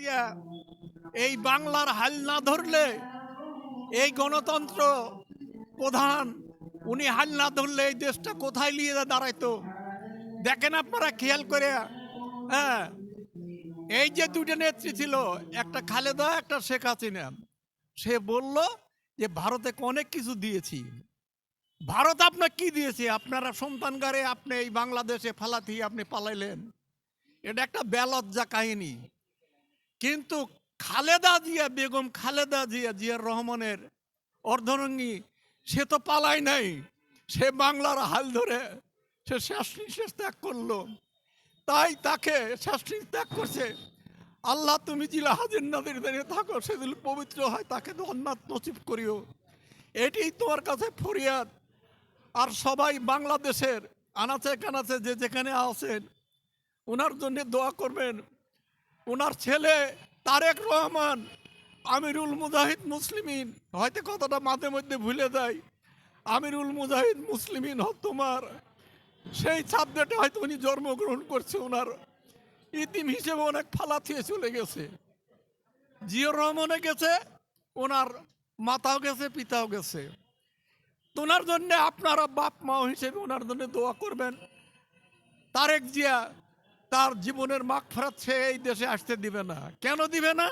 দিয়া এই বাংলার হাল না ধরলে এই গণতন্ত্র প্রধান, উনি হাল না ধরলে এই দেশটা কোথায় নিয়ে দাঁড়াইতো? দেখেন আপনারা খেয়াল করে হ্যাঁ? এই যে দুটো নেত্রী ছিল, একটা খালেদা, একটা শেখ হাসিনা। সে বলল যে, ভারতে অনেক কিছু দিয়েছি। ভারত আপনার কি দিয়েছে? আপনারা সন্তানগারে আপনি এই বাংলাদেশে ফালাতি আপনি পালাইলেন। এটা একটা বেলজ্জা কাহিনী। কিন্তু খালেদা জিয়া, বেগম খালেদা জিয়া জিয়ার রহমানের অর্ধরঙ্গী, সে তো পালায় নাই। সে বাংলার হাল ধরে সে শেষ নিঃশ্বাস ত্যাগ করল। তাই তাকে শেষ ত্যাগ করছে। আল্লাহ, তুমি জিলা হাজির নাদের দাঁড়িয়ে থাকো, সেদিন পবিত্র হয়, তাকে তো অন্নাত নসিব করিও। এটি তোমার কাছে ফরিয়াদ। আর সবাই বাংলাদেশের আনাচে কানাচে যে যেখানে আছেন ওনার জন্য দোয়া করবেন। ওনার ছেলে তারেক রহমান, আমিরুল মুজাহিদ মুসলিমিন। হয়তো কথাটা মাঝে মধ্যে ভুলে যায় আমিরুল মুজাহিদ মুসলিমিন তোমার। সেই সাবজেক্টে হয়তো উনি জন্মগ্রহণ করছে ওনার ইতিম হিসেবে অনেক ফালা থিয়ে চলে গেছে। জিয়র রহমানে গেছে ওনার মাতাও গেছে, পিতাও গেছে। তোনার জন্য আপনারা বাপ মাও হিসেবে ওনার জন্য দোয়া করবেন। তারেক জিয়া তার জীবনের মাখ ফেরাত সে এই দেশে আসতে দিবে না। কেন দিবে না?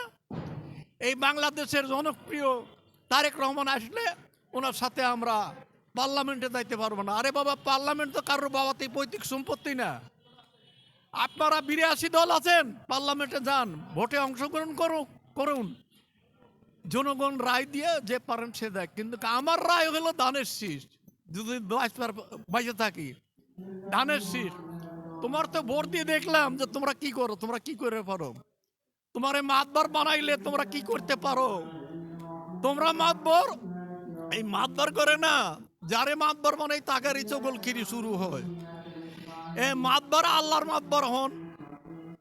এই বাংলাদেশের জনপ্রিয় তারেক রহমান আসলে ওনার সাথে আমরা পার্লামেন্টে যাইতে পারব না। আরে বাবা, পার্লামেন্ট তো কারোর বাবাতে পৈতৃক সম্পত্তি না। আপনারা বিরাশি দল আছেন, পার্লামেন্টে যান, ভোটে অংশগ্রহণ করুন করুন। জনগণ রায় দিয়ে যে পারেন সে দেয় কিন্তু আমার রায় হলো ধানের শীষ। যদি বাইশে থাকি ধানের শীষ। তোমার তো ভোট দিয়ে দেখলাম যে তোমরা কি করো, তোমরা কি করে পারো। তোমার মাতবার বানাইলে তোমরা কি করতে পারো? তোমরা মাতবর, এই মাতবার করে না, যারে মাতবার বানাই তাকারই চগল খিরি শুরু হয়। এ মাতবার আল্লাহর মাতবার হন।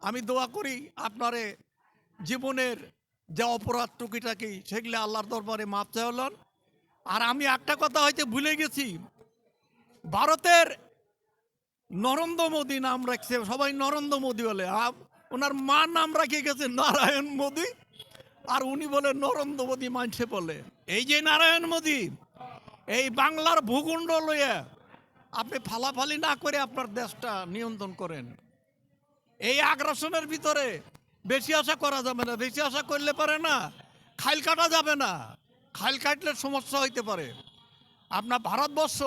আমি দোয়া করি আপনারে জীবনের যে অপরাধ টুকিটাকি সেগুলো আল্লাহর দরবারে মাপ চাইলেন আর আমি একটা কথা হয়তো ভুলে গেছি। ভারতের নরেন্দ্র মোদী নাম রাখছে, সবাই নরেন্দ্র মোদী বলে। ওনার মা নাম রাখে গেছে নারায়ণ মোদী, আর উনি বলে নরেন্দ্র মোদী মানছে বলে। এই যে নারায়ণ মোদী, এই বাংলার ভূখণ্ড লইয়া আপনি ফালাফালি না করে আপনার দেশটা নিয়ন্ত্রণ করেন। এই আগ্রাসনের ভিতরে বেশি আশা করা যাবে না, বেশি আশা করলে পারে না, খাইল কাটা যাবে না। খাইল কাটলে সমস্যা হইতে পারে। আপনার ভারতবর্ষ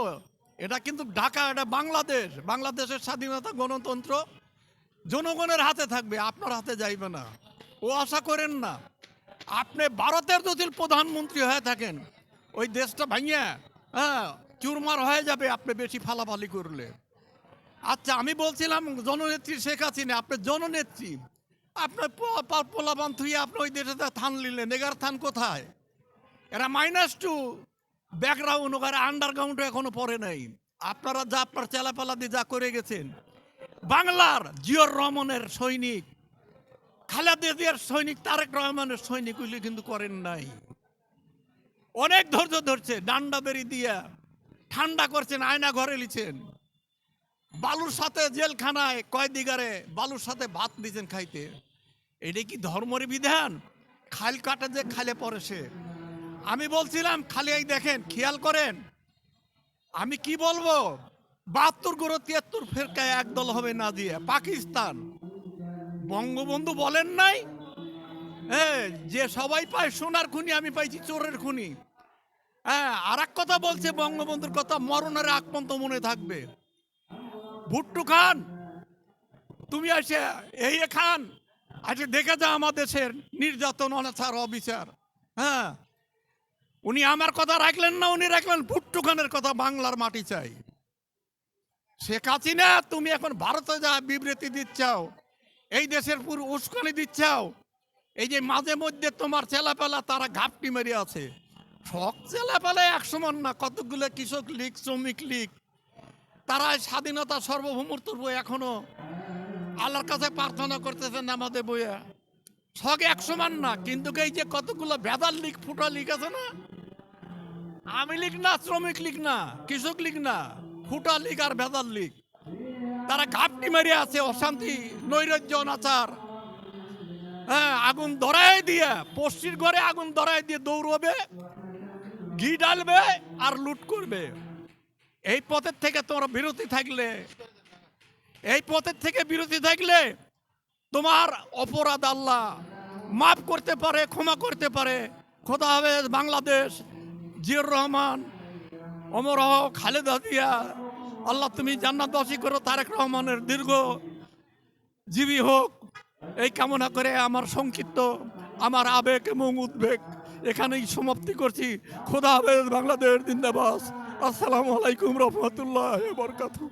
এটা কিন্তু ঢাকা, এটা বাংলাদেশ। বাংলাদেশের স্বাধীনতা গণতন্ত্র জনগণের হাতে থাকবে, আপনার হাতে যাইবে না। ও আশা করেন না। আপনি ভারতের যদি প্রধানমন্ত্রী হয়ে থাকেন, ওই দেশটা ভাঙিয়া হ্যাঁ চুরমার হয়ে যাবে আপনি বেশি ফালাফালি করলে। আচ্ছা আমি বলছিলাম জননেত্রী শেখ হাসিনা, আপনি জননেত্রী। আপনার পোলাবান থুয়ে আপনি ওই দেশে থান নিলেন এগার থান কোথায়? এরা মাইনাস টু ব্যাকগ্রাউন্ড ওখানে আন্ডারগ্রাউন্ড এখনও পড়ে নাই। আপনারা যা আপনার চেলাপালা দিয়ে যা করে গেছেন। বাংলার জিয়র রহমানের সৈনিক, খালেদা জিয়ার সৈনিক, তারেক রহমানের সৈনিক ওইগুলি কিন্তু করেন নাই। অনেক ধৈর্য ধরছে, ডান্ডা বেরি দিয়া ঠান্ডা করছেন, আয়না ঘরে লিছেন বালুর সাথে জেলখানায় কয়দিগারে বালুর সাথে ভাত দিয়েছেন খাইতে। এটা কি ধর্মের বিধান? খাল কাটে যে খালে পড়ে সে। আমি বলছিলাম, খালি এই দেখেন, খেয়াল করেন। আমি কি বলব? বাহাত্তর গুরো তিয়াত্তর ফেরকায় একদল হবে না দিয়ে, পাকিস্তান। বঙ্গবন্ধু বলেন নাই হ্যাঁ যে সবাই পায় সোনার খুনি, আমি পাইছি চোরের খুনি। হ্যাঁ আর এক কথা বলছে বঙ্গবন্ধুর কথা, মরণের আগ পর্যন্ত মনে থাকবে। ভুট্টু খান, তুমি আসে, এই খান আজকে দেখে যা আমাদের দেশের নির্যাতন, অনাচার, অবিচার। হ্যাঁ উনি আমার কথা রাখলেন না, উনি রাখলেন ভুট্টু খানের কথা বাংলার মাটি চাই। শেখ হাসিনা, তুমি এখন ভারতে যা বিবৃতি দিচ্ছাও, এই দেশের পুরো উস্কানি দিচ্ছাও, এই যে মাঝে মধ্যে তোমার ছেলেপেলা তারা ঘাপটি মেরে আছে। সব এক সমান না, কতগুলো কৃষক লীগ, শ্রমিক লীগ, তারা স্বাধীনতা সর্বভৌমত্ব বই এখনও আল্লাহর কাছে প্রার্থনা করতেছেন আমাদের বইয়া। সব এক সমান না, কিন্তু এই যে কতগুলো ভেদাল লীগ, ফুটা লীগ আছে না? আমি লীগ না, শ্রমিক লীগ না, কৃষক লীগ না, ফুটা লীগ আর ভেদাল লীগ। তারা ঘাপটি মেরে আছে, অশান্তি, নৈরাজ্য, অনাচার। হ্যাঁ আগুন ধরাই দিয়ে, পশ্চির ঘরে আগুন ধরাই দিয়ে দৌড়বে, ঘি ডালবে আর লুট করবে। এই পথের থেকে তোমরা বিরতি থাকলে, এই পথের থেকে বিরতি থাকলে তোমার অপরাধ আল্লাহ। মাফ করতে পারে, ক্ষমা করতে পারে। খোদা হবে বাংলাদেশ জিয়র রহমান অমর হক, খালেদা জিয়া। আল্লাহ তুমি জান্নাত জান্নাতবাসী করো, তারেক রহমানের দীর্ঘ জীবী হোক। এই কামনা করে আমার সংক্ষিপ্ত, আমার আবেগ এবং উদ্বেগ এখানেই সমাপ্তি করছি। খোদা হাফেজ, বাংলাদেশ জিন্দাবাস আসসালামু আলাইকুম রহমতুল্লাহ বরকাতুহ।